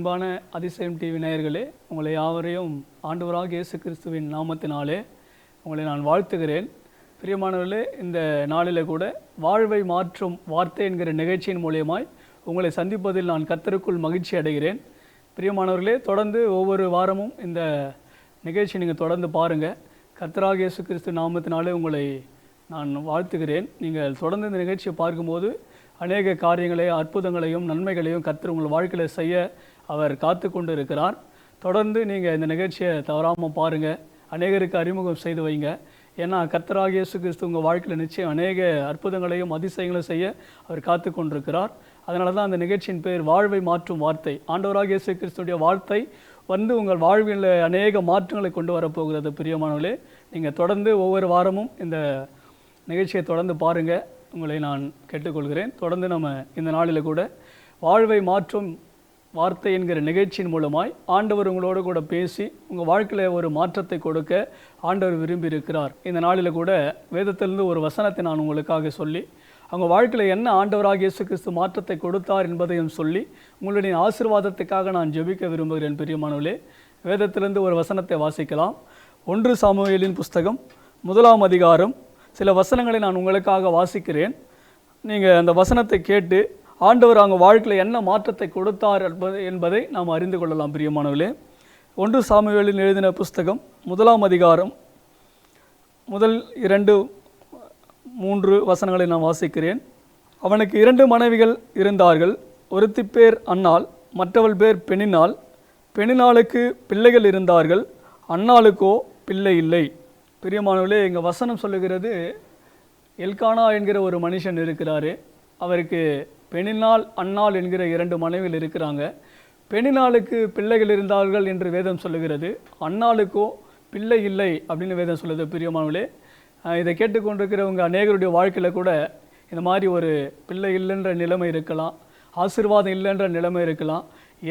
அன்பான அதிசயம் டிவி நேயர்களே உங்களை யாவரையும் ஆண்டவராக இயேசு கிறிஸ்துவின் நாமத்தினாலே உங்களை நான் வாழ்த்துகிறேன். பிரியமானவர்களே இந்த நாளில் கூட வாழ்வை மாற்றும் வார்த்தை என்கிற நிகழ்ச்சியின் மூலியமாய் உங்களை சந்திப்பதில் நான் கத்தருக்குள் மகிழ்ச்சி அடைகிறேன். பிரியமானவர்களே தொடர்ந்து ஒவ்வொரு வாரமும் இந்த நிகழ்ச்சி நீங்கள் தொடர்ந்து பாருங்கள் கர்த்தராக இயேசு கிறிஸ்து நாமத்தினாலே உங்களை நான் வாழ்த்துகிறேன். நீங்கள் தொடர்ந்து இந்த நிகழ்ச்சியை பார்க்கும்போது அநேக காரியங்களையும் அற்புதங்களையும் நன்மைகளையும் கத்தர் உங்கள் வாழ்க்கையில் செய்ய அவர் காத்து கொண்டு இருக்கிறார் தொடர்ந்து நீங்கள் இந்த நிகழ்ச்சியை தவறாமல் பாருங்கள் அநேகருக்கு அறிமுகம் செய்து வைங்க. ஏன்னா கர்த்தராக இயேசு கிறிஸ்து உங்கள் வாழ்க்கையில் நிச்சயம் அநேக அற்புதங்களையும் அதிசயங்களையும் செய்ய அவர் காத்து கொண்டிருக்கிறார். அதனால தான் அந்த நிகழ்ச்சியின் பேர் வாழ்வை மாற்றும் வார்த்தை ஆண்டவராக இயேசு கிறிஸ்துடைய வார்த்தை வந்து உங்கள் வாழ்வில் அநேக மாற்றங்களை கொண்டு வரப்போகிறது. பிரியமானவர்களே நீங்கள் தொடர்ந்து ஒவ்வொரு வாரமும் இந்த நிகழ்ச்சியை தொடர்ந்து பாருங்கள் உங்களை நான் கேட்டுக்கொள்கிறேன். தொடர்ந்து நம்ம இந்த நாளில் கூட வாழ்வை மாற்றும் வார்த்தை என்கிற நிகழ்ச்சியின் மூலமாய் ஆண்டவர் உங்களோடு கூட பேசி உங்கள் வாழ்க்கையில் ஒரு மாற்றத்தை கொடுக்க ஆண்டவர் விரும்பி இருக்கிறார் இந்த நாளில் கூட வேதத்திலிருந்து ஒரு வசனத்தை நான் உங்களுக்காக சொல்லி அவங்க வாழ்க்கையில் என்ன ஆண்டவராக இயேசு கிறிஸ்து மாற்றத்தை கொடுத்தார் என்பதையும் சொல்லி உங்களுடைய ஆசீர்வாதத்துக்காக நான் ஜெபிக்க விரும்புகிறேன் பிரியமானவர்களே. வேதத்திலிருந்து ஒரு வசனத்தை வாசிக்கலாம். ஒன்று சாமுவேலின் புஸ்தகம் முதலாம் அதிகாரம். சில வசனங்களை நான் உங்களுக்காக வாசிக்கிறேன். நீங்கள் அந்த வசனத்தை கேட்டு ஆண்டவர் அவங்க வாழ்க்கையில் என்ன மாற்றத்தை கொடுத்தார் என்பது என்பதை நாம் அறிந்து கொள்ளலாம் பிரியமானவர்களே. ஒன்று சாமிவேலின் எழுதின புஸ்தகம் முதலாம் அதிகாரம் முதல் இரண்டு மூன்று வசனங்களை நான் வாசிக்கிறேன். அவனுக்கு இரண்டு மனைவிகள் இருந்தார்கள். ஒருத்தி பேர் அன்னாள் மற்றவள் பேர் பெண்ணினாள் பெண்ணினாளுக்கு பிள்ளைகள் இருந்தார்கள். அன்னாளுக்கோ பிள்ளை இல்லை. பிரியமானவர்களே எங்கள் வசனம் சொல்லுகிறது எல்கானா என்கிற ஒரு மனுஷன் இருக்கிறாரு. அவருக்கு பெணினால் அன்னாள் என்கிற இரண்டு மனைவிகள் இருக்கிறாங்க. பெணினாளுக்கு பிள்ளைகள் இருந்தார்கள் என்று வேதம் சொல்லுகிறது. அன்னாளுக்கோ பிள்ளை இல்லை அப்படின்னு வேதம் சொல்லுது பிரியமானவர்களே. இதை கேட்டுக்கொண்டிருக்கிறவங்க அநேகருடைய வாழ்க்கையில் கூட இந்த மாதிரி ஒரு பிள்ளை இல்லைன்ற நிலைமை இருக்கலாம் ஆசீர்வாதம் இல்லைன்ற நிலைமை இருக்கலாம்.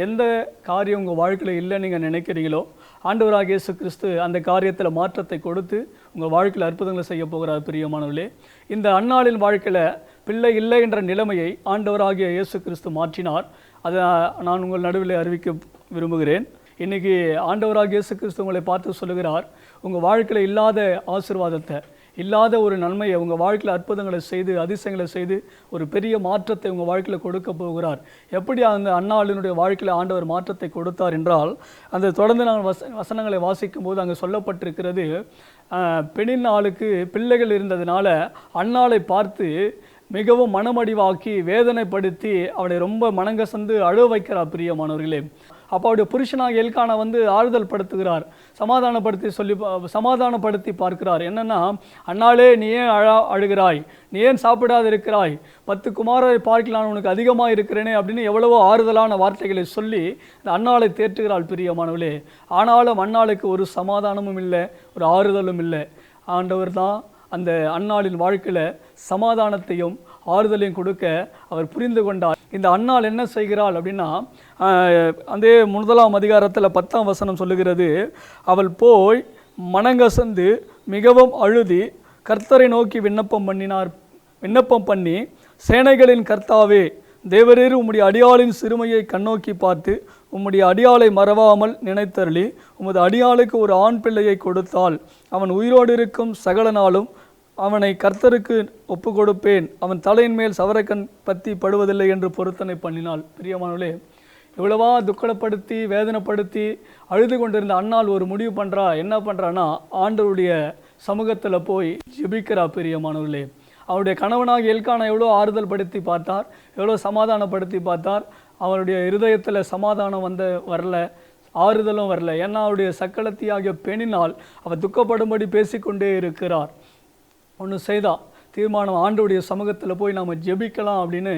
எந்த காரியம் உங்கள் வாழ்க்கையில் இல்லைன்னு நீங்கள் நினைக்கிறீங்களோ ஆண்டவராக இயேசு கிறிஸ்து அந்த காரியத்தில் மாற்றத்தை கொடுத்து உங்கள் வாழ்க்கையில் அற்புதங்களை செய்ய போகிறார் பிரியமானவர்களே. இந்த அன்னாளின் வாழ்க்கையில் பிள்ளை இல்லை என்ற நிலைமையை ஆண்டவராகிய இயேசு கிறிஸ்து மாற்றினார். அதை நான் உங்கள் நடுவில் அறிவிக்க விரும்புகிறேன். இன்றைக்கி ஆண்டவராகிய இயேசு கிறிஸ்து உங்களை பார்த்து சொல்லுகிறார் உங்கள் வாழ்க்கையில் இல்லாத ஆசீர்வாதத்தை இல்லாத ஒரு நன்மையை உங்கள் வாழ்க்கையில் அற்புதங்களை செய்து அதிசயங்களை செய்து ஒரு பெரிய மாற்றத்தை உங்கள் வாழ்க்கையில் கொடுக்க போகிறார். எப்படி அந்த அண்ணாளினுடைய வாழ்க்கையில் ஆண்டவர் மாற்றத்தை கொடுத்தார் என்றால் அந்த தொடர்ந்து நான் வச வசனங்களை வாசிக்கும் போது அங்கே சொல்லப்பட்டிருக்கிறது பெண்ணின் ஆளுக்கு பிள்ளைகள் இருந்ததுனால அண்ணாளை பார்த்து மிகவும் மனமடிவாக்கி வேதனைப்படுத்தி அவனை ரொம்ப மனங்கசந்து அழுவ வைக்கிறார் பிரியமானவர்களே. அப்போ அவருடைய புருஷனாக எல்கானா வந்து ஆறுதல் படுத்துகிறார். சமாதானப்படுத்தி சொல்லி சமாதானப்படுத்தி பார்க்கிறார். என்னென்னா அண்ணாலே நீ ஏன் அழா அழுகிறாய்? நீ ஏன் சாப்பிடாது இருக்கிறாய் பத்து குமாரரை பார்க்கலாம் உனக்கு அதிகமாக இருக்கிறேனே அப்படின்னு எவ்வளவோ ஆறுதலான வார்த்தைகளை சொல்லி இந்த அண்ணாளை தேற்றுகிறாள் பிரியமானவளே ஆனாலும் அண்ணாளுக்கு ஒரு சமாதானமும் இல்லை ஒரு ஆறுதலும் இல்லை. ஆண்டவர் தான் அந்த அன்னாளின் வாழ்க்கையில் சமாதானத்தையும் ஆறுதலையும் கொடுக்க அவர் புரிந்து கொண்டார். இந்த அன்னாள் என்ன செய்கிறாள் அப்படின்னா அந்த முதலாம் அதிகாரத்தில் பத்தாம் வசனம் சொல்லுகிறது அவள் போய் மனங்கசந்து மிகவும் அழுதி கர்த்தரை நோக்கி விண்ணப்பம் பண்ணினார் விண்ணப்பம் பண்ணி சேனைகளின் கர்த்தாவே தேவரீர் உம்முடைய அடியாளின் சிறுமையை கண்ணோக்கி பார்த்து உம்முடைய அடியாளை மறவாமல் நினைத்தருளி உமது அடியாளுக்கு ஒரு ஆண் பிள்ளையை கொடுத்தால் அவன் உயிரோடு இருக்கும் சகல நாளும் அவனை கர்த்தருக்கு ஒப்பு கொடுப்பேன். அவன் தலையின் மேல் சவரக்கண் பத்தி படுவதில்லை என்று பொருத்தனை பண்ணினாள். பிரியமானவளே இவ்வளவா துக்கடப்படுத்தி வேதனைப்படுத்தி அழுது கொண்டிருந்த அண்ணால் ஒரு முடிவு பண்ணுறா என்ன பண்ணுறான்னா ஆண்டவருடைய சமூகத்தில் போய் ஜெபிக்கிறா பிரியமானவர்களே. அவருடைய கணவனாக எல்கானா எவ்வளோ ஆறுதல் படுத்தி பார்த்தார் எவ்வளோ சமாதானப்படுத்தி பார்த்தார் அவருடைய இருதயத்தில் சமாதானம் வந்த வரல ஆறுதலும் வரல. ஏன்னா அவருடைய சக்களத்தியாகிய பெண்ணினால் அவர் துக்கப்படும்படி பேசிக்கொண்டே இருக்கிறார். ஒன்று செய்தா தீர்மானம் ஆண்டவருடைய சமூகத்தில் போய் நாம் ஜெபிக்கலாம் அப்படின்னு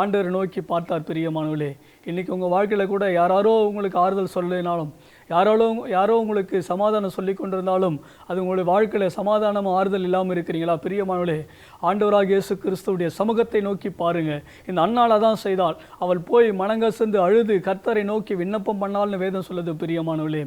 ஆண்டவரை நோக்கி பார்த்தார் பிரியமானவர்களே. இன்றைக்கி உங்கள் வாழ்க்கையில் கூட யாராரோ உங்களுக்கு ஆறுதல் சொல்லினாலும் யாராலும் யாரோ உங்களுக்கு சமாதானம் சொல்லி கொண்டிருந்தாலும் அது உங்களுடைய வாழ்க்கையில் சமாதானம் ஆறுதல் இல்லாமல் இருக்கிறீங்களா? பிரியமானவளே ஆண்டவராக இயேசு கிறிஸ்துவுடைய சமூகத்தை நோக்கி பாருங்கள் இந்த அண்ணாளை தான் செய்தால் அவள் போய் மனங்கசந்து அழுது கர்த்தரை நோக்கி விண்ணப்பம் பண்ணால்னு வேதம் சொல்லுது பிரியமானவளே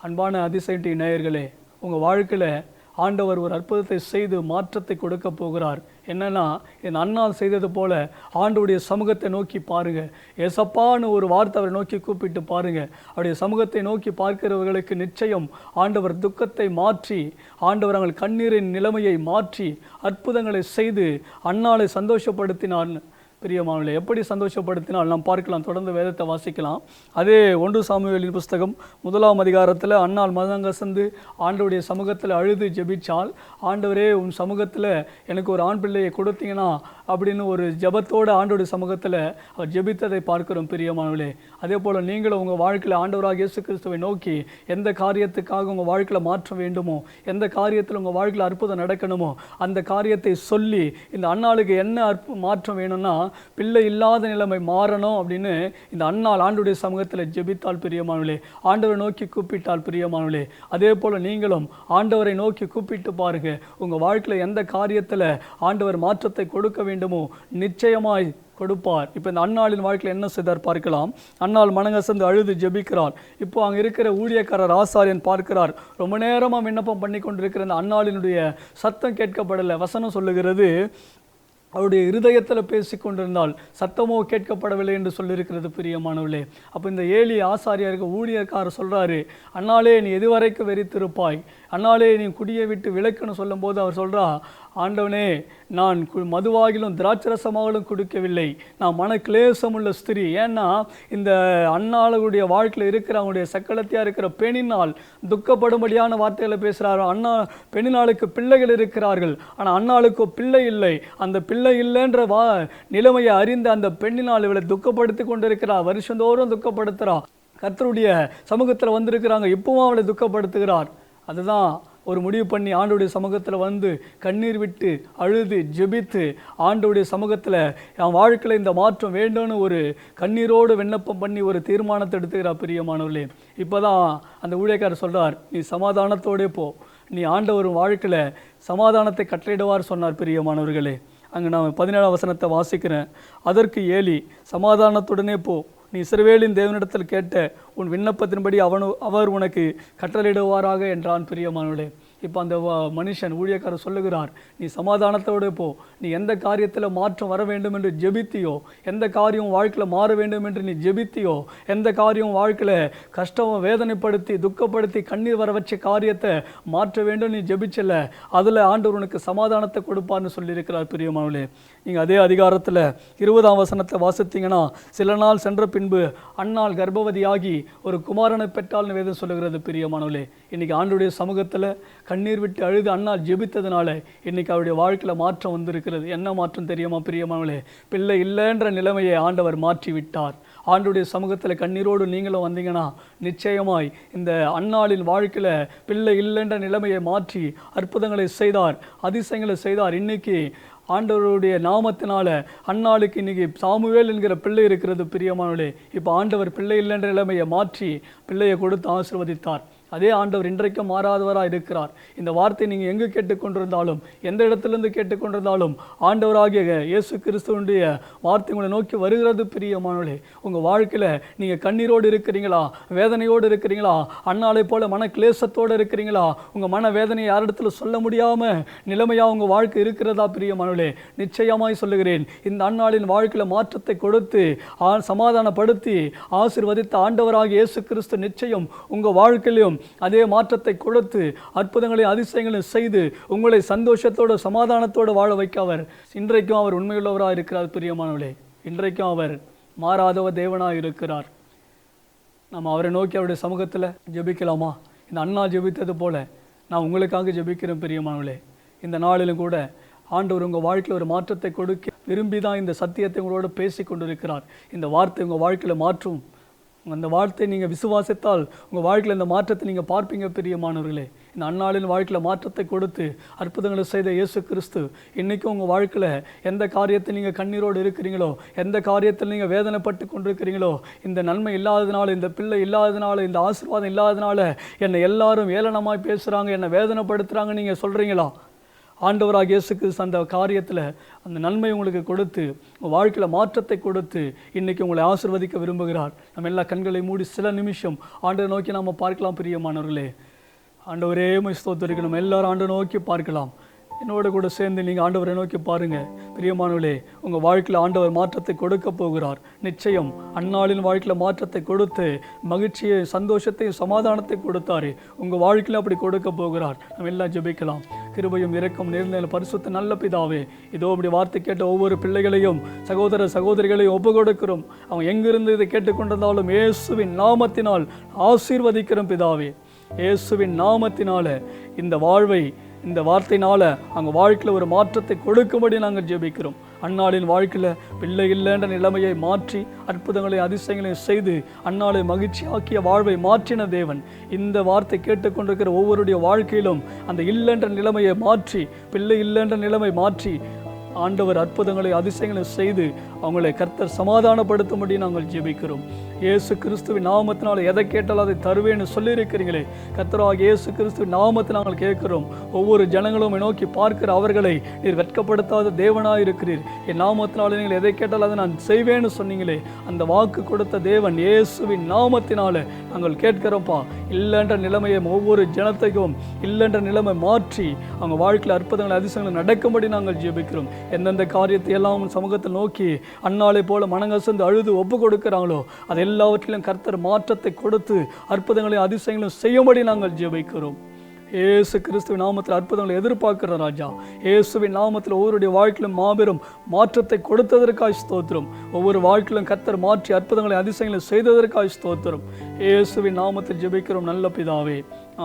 அன்பான அதிசயட்டி நேயர்களே உங்கள் வாழ்க்கையில் ஆண்டவர் ஒரு அற்புதத்தை செய்து மாற்றத்தை கொடுக்க போகிறார். என்னென்னா என் அண்ணா செய்தது போல ஆண்டுடைய சமூகத்தை நோக்கி பாருங்கள் எசப்பான்னு ஒரு வார்த்தை அவரை நோக்கி கூப்பிட்டு பாருங்க. அவருடைய சமூகத்தை நோக்கி பார்க்கிறவர்களுக்கு நிச்சயம் ஆண்டவர் துக்கத்தை மாற்றி ஆண்டவர் அவங்கள் கண்ணீரின் நிலைமையை மாற்றி அற்புதங்களை செய்து அண்ணாலை சந்தோஷப்படுத்தினார்னு பிரியமானவர்களே எப்படி சந்தோஷப்படுத்தினால் நாம் பார்க்கலாம் தொடர்ந்து வேதத்தை வாசிக்கலாம். அதே ஒன்று சாமுவேலின் புஸ்தகம் முதலாம் அதிகாரத்தில் அன்னாள் மதங்கசந்து ஆண்டவருடைய சமூகத்தில் அழுது ஜெபிச்சால் ஆண்டவரே உன் சமூகத்தில் எனக்கு ஒரு ஆண் பிள்ளையை கொடுத்தீங்கன்னா அப்படின்னு ஒரு ஜபத்தோடு ஆண்டவுடைய சமூகத்தில் அவர் ஜெபித்ததை பார்க்கிறோம் பிரியமானவர்களே அதே போல் நீங்களும் உங்கள் வாழ்க்கையில் ஆண்டவராக இயேசு கிறிஸ்துவை நோக்கி எந்த காரியத்துக்காக உங்கள் வாழ்க்கையில் மாற்றம் வேண்டுமோ எந்த காரியத்தில் உங்கள் வாழ்க்கையில் அற்புதம் நடக்கணுமோ அந்த காரியத்தை சொல்லி இந்த அன்னாளுக்கு என்ன அற்பு மாற்றம் வேணும்னா பிள்ளை இல்லாத நிலைமை மாறணும் அப்படின்னு இந்த அண்ணால் ஆண்டுடைய சமூகத்தில் ஜெபித்தால் பிரியமானவளே ஆண்டவரை நோக்கி கூப்பிட்டால் பிரியமானவளே அதே போல் நீங்களும் ஆண்டவரை நோக்கி கூப்பிட்டு பாருங்கள் உங்கள் வாழ்க்கையில் எந்த காரியத்தில் ஆண்டவர் மாற்றத்தை கொடுக்க வேண்டுமோ நிச்சயமாய் கொடுப்பார். இப்போ இந்த அண்ணாளின் வாழ்க்கையில் என்ன செய்தார் பார்க்கலாம். அன்னாள் மனங்கசந்து அழுது ஜெபிக்கிறார். இப்போ அங்கே இருக்கிற ஊழியக்காரர் ஆசாரியன் பார்க்கிறார். ரொம்ப நேரமாக விண்ணப்பம் பண்ணி கொண்டிருக்கிற அந்த அண்ணாளினுடைய சத்தம் கேட்கப்படலை. வசனம் சொல்லுகிறது அவருடைய இருதயத்தில் பேசி கொண்டிருந்தால் சத்தமோ கேட்கப்படவில்லை என்று சொல்லியிருக்கிறது பிரியமானவர்களே. அப்போ இந்த ஏழி ஆசாரியருக்கு ஊழியர்காரர் சொல்கிறாரு அண்ணாலே நீ எதுவரைக்கும் வெறித்திருப்பாய்? அண்ணாலே நீ குடியை விட்டு விளக்குன்னு சொல்லும்போது அவர் சொல்கிறா ஆண்டவனே நான் கு- மதுவாகிலும் திராட்சரசமாகலும் கொடுக்கவில்லை. நான் மன கிளேசமுள்ள ஸ்திரீ. ஏன்னா இந்த அண்ணாளுடைய வாழ்க்கையில் இருக்கிற அவங்களுடைய சக்களத்தியாக இருக்கிற பெண்ணினால் துக்கப்படும்படியான வார்த்தைகளை பேசுகிறார் அண்ணா பெண்ணினாளுக்கு பிள்ளைகள் இருக்கிறார்கள். ஆனால் அண்ணாளுக்கு பிள்ளை இல்லை. அந்த பிள்ளை இல்லைன்ற வா நிலைமையை அறிந்த அந்த பெண்ணினால் இவளை துக்கப்படுத்தி கொண்டிருக்கிறார் வருஷந்தோறும் துக்கப்படுத்துகிறா கர்த்தருடைய சமூகத்தில் வந்திருக்கிறாங்க. இப்பவும் அவளை துக்கப்படுத்துகிறார். அதுதான் ஒரு முடிவு பண்ணி ஆண்டோடைய சமூகத்தில் வந்து கண்ணீர் விட்டு அழுது ஜெபித்து ஆண்டோடைய சமூகத்தில் என் வாழ்க்கையில் இந்த மாற்றம் வேண்டும்னு ஒரு கண்ணீரோடு விண்ணப்பம் பண்ணி ஒரு தீர்மானத்தை எடுத்துக்கிறார் பிரியமானவர்களே. இப்போ தான் அந்த ஊழியக்காரர் சொல்கிறார் நீ சமாதானத்தோடே போ. நீ ஆண்டவர் வாழ்க்கையில் சமாதானத்தை கட்டளையிடுவார் சொன்னார் பிரியமானவர்களே. அங்கே நான் பதினேழாம் வசனத்தை வாசிக்கிறேன். அதற்கு ஏலி சமாதானத்துடனே போ. நீ இஸ்ரவேலின் தேவனிடத்தில் கேட்ட உன் விண்ணப்பத்தின்படி அவனு அவர் உனக்கு கட்டளையிடுவாராக என்றான் பிரியமானுடைய இப்போ அந்த மனுஷன் ஊழியக்காரர் சொல்லுகிறார் நீ சமாதானத்தோடு போ. நீ எந்த காரியத்தில் மாற்றம் வர வேண்டும் என்று ஜெபித்தியோ எந்த காரியம் வாழ்க்கையில் மாற வேண்டும் என்று நீ ஜெபித்தியோ எந்த காரியம் வாழ்க்கையில் கஷ்டம் வேதனைப்படுத்தி துக்கப்படுத்தி கண்ணீர் வர வச்ச காரியத்தை மாற்ற வேண்டும் நீ ஜெபிச்சல அதில் ஆண்டவர் உனக்கு சமாதானத்தை கொடுப்பார்னு சொல்லியிருக்கிறார் பிரியமானவளே நீங்கள் அதே அதிகாரத்தில் இருபதாம் வசனத்தை வாசித்தீங்கன்னா சில நாள் சென்ற பின்பு அன்னாள் கர்ப்பவதியாகி ஒரு குமாரனை பெற்றால்னு வேதம் சொல்லுகிறது பிரியமானவளே இன்னைக்கு ஆண்டுடைய சமூகத்தில் கண்ணீர் விட்டு அழுது அண்ணா ஜெபித்ததுனால இன்னைக்கு அவருடைய வாழ்க்கையில் மாற்றம் வந்திருக்கிறது. என்ன மாற்றம் தெரியுமா பிரியமானவளே பிள்ளை இல்லைன்ற நிலைமையை ஆண்டவர் மாற்றி விட்டார் ஆண்டுடைய சமூகத்தில் கண்ணீரோடு நீங்களும் வந்தீங்கன்னா நிச்சயமாய் இந்த அன்னாளின் வாழ்க்கையில் பிள்ளை இல்லைன்ற நிலைமையை மாற்றி அற்புதங்களை செய்தார் அதிசயங்களை செய்தார். இன்னைக்கு ஆண்டவருடைய நாமத்தினால அன்னாளுக்கு இன்னைக்கு சாமுவேல் என்கிற பிள்ளை இருக்கிறது பிரியமானவளே இப்போ ஆண்டவர் பிள்ளை இல்லைன்ற நிலைமையை மாற்றி பிள்ளையை கொடுத்து ஆசிர்வதித்தார். அதே ஆண்டவர் இன்றைக்கும் மாறாதவராக இருக்கிறார். இந்த வார்த்தை நீங்கள் எங்கு கேட்டுக்கொண்டிருந்தாலும் எந்த இடத்திலிருந்து கேட்டுக்கொண்டிருந்தாலும் ஆண்டவராகிய இயேசு கிறிஸ்துவனுடைய வார்த்தை உங்களை நோக்கி வருகிறது பிரியமானவளே உங்கள் வாழ்க்கையில் நீங்கள் கண்ணீரோடு இருக்கிறீங்களா? வேதனையோடு இருக்கிறீங்களா? அண்ணாலை போல மன கிளேசத்தோடு இருக்கிறீங்களா? உங்கள் மன வேதனையை யாரிடத்துல சொல்ல முடியாமல் நிலைமையாக உங்கள் வாழ்க்கை இருக்கிறதா பிரியமானவளே நிச்சயமாய் சொல்லுகிறேன் இந்த அந்நாளின் வாழ்க்கையில் மாற்றத்தை கொடுத்து சமாதானப்படுத்தி ஆசீர்வதித்த ஆண்டவராகிய இயேசு கிறிஸ்து நிச்சயம் உங்கள் வாழ்க்கையிலும் அதே மாற்றத்தை கொடுத்து அற்புதங்களை அதிசயங்களை செய்து உங்களை சந்தோஷத்தோடு சமாதானத்தோடு வாழ வைக்க அவர். இன்றைக்கும் அவர் உண்மையுள்ளவராக இருக்கிறார் பிரியமானவளே இன்றைக்கும் அவர் மாறாதவர் தேவனாக இருக்கிறார். நம்ம அவரை நோக்கி அவருடைய சமூகத்தில் ஜெபிக்கலாமா? இந்த அண்ணா ஜெபித்தது போல நான் உங்களுக்காக ஜெபிக்கிறேன் பிரியமானவளே இந்த நாளிலும் கூட ஆண்டவர் உங்கள் வாழ்க்கையில் ஒரு மாற்றத்தை கொடுக்க விரும்பி தான் இந்த சத்தியத்தை உங்களோட பேசி கொண்டிருக்கிறார் இந்த வார்த்தை உங்கள் வாழ்க்கையில் மாற்றும். அந்த வார்த்தை நீங்கள் விசுவாசித்தால் உங்கள் வாழ்க்கையில் இந்த மாற்றத்தை நீங்கள் பார்ப்பீங்க பிரியமானவர்களே. இந்த அந்நாளின் வாழ்க்கையில் மாற்றத்தை கொடுத்து அற்புதங்களை செய்த இயேசு கிறிஸ்து இன்றைக்கும் உங்கள் வாழ்க்கையில் எந்த காரியத்தை நீங்கள் கண்ணீரோடு இருக்கிறீங்களோ எந்த காரியத்தில் நீங்கள் வேதனைப்பட்டு கொண்டிருக்கிறீங்களோ இந்த நன்மை இல்லாததுனால இந்த பிள்ளை இல்லாததுனால இந்த ஆசீர்வாதம் இல்லாததுனால என்னை எல்லாரும் ஏளனமாக பேசுகிறாங்க என்னை வேதனைப்படுத்துகிறாங்க நீங்கள் சொல்கிறீங்களா ஆண்டவராக இயேசு கிறிஸ்து அந்த காரியத்தில் அந்த நன்மை உங்களுக்கு கொடுத்து உங்கள் வாழ்க்கையில் மாற்றத்தை கொடுத்து இன்றைக்கி உங்களை ஆசிர்வதிக்க விரும்புகிறார். நம்ம எல்லா கண்களை மூடி சில நிமிஷம் ஆண்டை நோக்கி நாம் பார்க்கலாம் பிரியமானவர்களே. ஆண்டவரே உம்மை நம்ம எல்லாரும் ஆண்டை நோக்கி பார்க்கலாம். என்னோட கூட சேர்ந்து நீங்கள் ஆண்டவரை நோக்கி பாருங்க. பிரியமானவர்களே உங்கள் வாழ்க்கையில் ஆண்டவர் மாற்றத்தை கொடுக்க போகிறார். நிச்சயம் அந்நாளின் வாழ்க்கையில் மாற்றத்தை கொடுத்து மகிழ்ச்சியை சந்தோஷத்தையும் சமாதானத்தை கொடுத்தாரு. உங்கள் வாழ்க்கையில் அப்படி கொடுக்க போகிறார். நம்ம எல்லாம் ஜெபிக்கலாம். கிருபையும் இறக்கும் நேர்ந்த பரிசுத்த நல்ல பிதாவே இதோ அப்படி வார்த்தை கேட்ட ஒவ்வொரு பிள்ளைகளையும் சகோதர சகோதரிகளையும் ஒப்பு கொடுக்கிறோம் அவங்க எங்கிருந்து இதை கேட்டுக்கொண்டிருந்தாலும் இயேசுவின் நாமத்தினால் ஆசீர்வதிக்கிறோம் பிதாவே. இயேசுவின் நாமத்தினால இந்த வாழ்வை இந்த வார்த்தையினால அவங்க வாழ்க்கையில் ஒரு மாற்றத்தை கொடுக்கும்படி நாங்கள் ஜெபிக்கிறோம். அன்னாளின் வாழ்க்கையில் பிள்ளை இல்லைன்ற நிலைமையை மாற்றி அற்புதங்களை அதிசயங்களையும் செய்து அன்னாளை மகிழ்ச்சியாக்கிய வாழ்வை மாற்றின தேவன். இந்த வார்த்தை கேட்டுக்கொண்டிருக்கிற ஒவ்வொருடைய வாழ்க்கையிலும் அந்த இல்லைன்ற நிலைமையை மாற்றி பிள்ளை இல்லைன்ற நிலைமை மாற்றி ஆண்டவர் அற்புதங்களை அதிசயங்களை செய்து அவங்களை கர்த்தர் சமாதானப்படுத்தும்படி நாங்கள் ஜெபிக்கிறோம். இயேசு கிறிஸ்துவின் நாமத்தினால் எதை கேட்டாலும் அதை தருவேன்னு சொல்லியிருக்கிறீங்களே கர்த்தராக இயேசு கிறிஸ்துவின் நாமத்தை நாங்கள் கேட்கிறோம். ஒவ்வொரு ஜனங்களும் நோக்கி பார்க்கிற அவர்களை நீர் வெட்கப்படுத்தாத தேவனாக இருக்கிறீர். என் நாமத்தினால நீங்கள் எதை கேட்டாலும் அதை நான் செய்வேன்னு சொன்னீங்களே. அந்த வாக்கு கொடுத்த தேவன் இயேசுவின் நாமத்தினால நாங்கள் கேட்கிறோம்ப்பா. இல்லைன்ற நிலைமையை ஒவ்வொரு ஜனத்தையும் இல்லைன்ற நிலைமை மாற்றி அவங்க வாழ்க்கையில் அற்புதங்கள் அதிசயங்கள் நடக்கும்படி நாங்கள் ஜெபிக்கிறோம். எந்தெந்த காரியத்தை எல்லாம் சமூகத்தை நோக்கி அன்னாலை போல மனங்கசந்து அழுது ஒப்பு கொடுக்கிறாங்களோ அது எல்லாவற்றிலும் கர்த்தர் மாற்றத்தை கொடுத்து அற்புதங்களையும் அதிசயங்களும் செய்யும்படி நாங்கள் ஜெபிக்கிறோம். ஏசு கிறிஸ்துவின் நாமத்தில் அற்புதங்களை எதிர்பார்க்கிற ராஜா இயேசுவின் நாமத்தில் ஒவ்வொருடைய வாழ்க்கையிலும் மாபெரும் மாற்றத்தை கொடுத்ததற்காய் ஸ்தோத்திரம். ஒவ்வொரு வாழ்க்கையிலும் கர்த்தர் மாற்றி அற்புதங்களை அதிசயங்களை செய்ததற்காய் ஸ்தோத்திரம். இயேசுவின் நாமத்தில் ஜெபிக்கிறோம் நல்ல பிதாவே.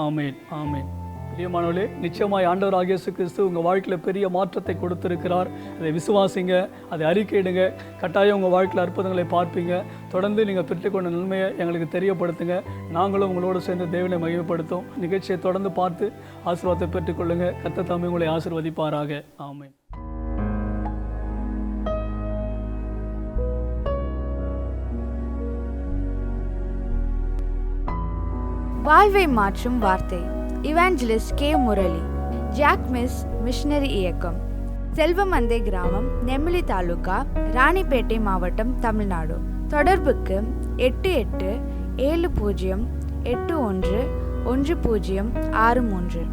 ஆமேன் ஆமேன். பிரியமானவர்களே நிச்சயமாய் ஆண்டவர் இயேசு கிறிஸ்து உங்கள் வாழ்க்கையில் பெரிய மாற்றத்தை கொடுத்துருக்கிறார். அதை விசுவாசிங்க அதை அறிக்கையிடுங்க. கட்டாயம் உங்கள் வாழ்க்கையில் அற்புதங்களை பார்ப்பீங்க. தொடர்ந்து நீங்கள் பெற்றுக்கொண்ட நன்மையை எங்களுக்கு தெரியப்படுத்துங்க. நாங்களும் உங்களோடு சேர்ந்து தேவனை மகிமைப்படுத்தும். நிகழ்ச்சியை தொடர்ந்து பார்த்து ஆசீர்வாதத்தை பெற்றுக்கொள்ளுங்க. கத்த தம்பி உங்களை ஆசிர்வதிப்பாராக. ஆமை வாழ்வை மாற்றும் வார்த்தை. Evangelist K. முரளி ஜாக் மிஸ் மிஷனரி இயக்கம். செல்வமந்தை கிராமம் நெமிலி தாலுகா ராணிப்பேட்டை மாவட்டம் தமிழ்நாடு. தொடர்புக்கு எட்டு எட்டு ஏழு பூஜ்ஜியம் எட்டு ஒன்று ஒன்று பூஜ்ஜியம் ஆறு மூன்று.